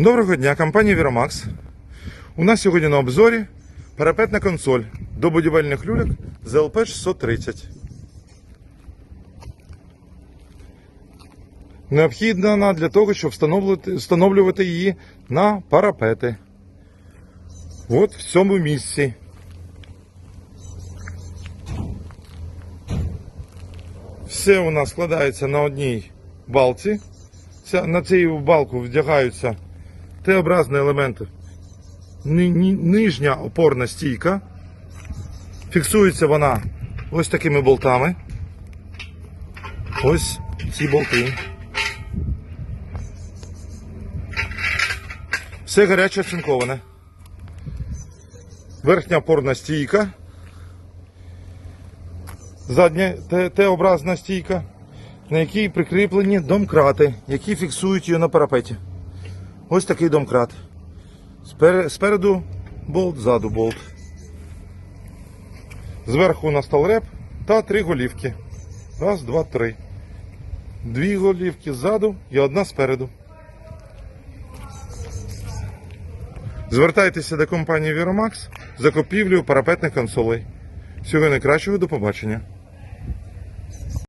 Доброго дня, компанія Віромакс. У нас сьогодні на обзорі парапетна консоль до будівельних люльок ЗЛП 630. Необхідна вона для того, щоб встановлювати, її на парапети. От в цьому місці. Все у нас складається на одній балці. На цю балку вдягаються Т-образні елементи. Нижня опорна стійка. Фіксується вона ось такими болтами. Ось ці болти. Все гаряче оцинковане. Верхня опорна стійка. Задня Т-образна стійка, на якій прикріплені домкрати, які фіксують її на парапеті. Ось такий домкрат. Спереду болт, ззаду болт. Зверху у нас талреп та три голівки. Раз, два, три. Дві голівки ззаду і одна спереду. Звертайтеся до компанії Віромакс за купівлю парапетних консолей. Всього найкращого, до побачення.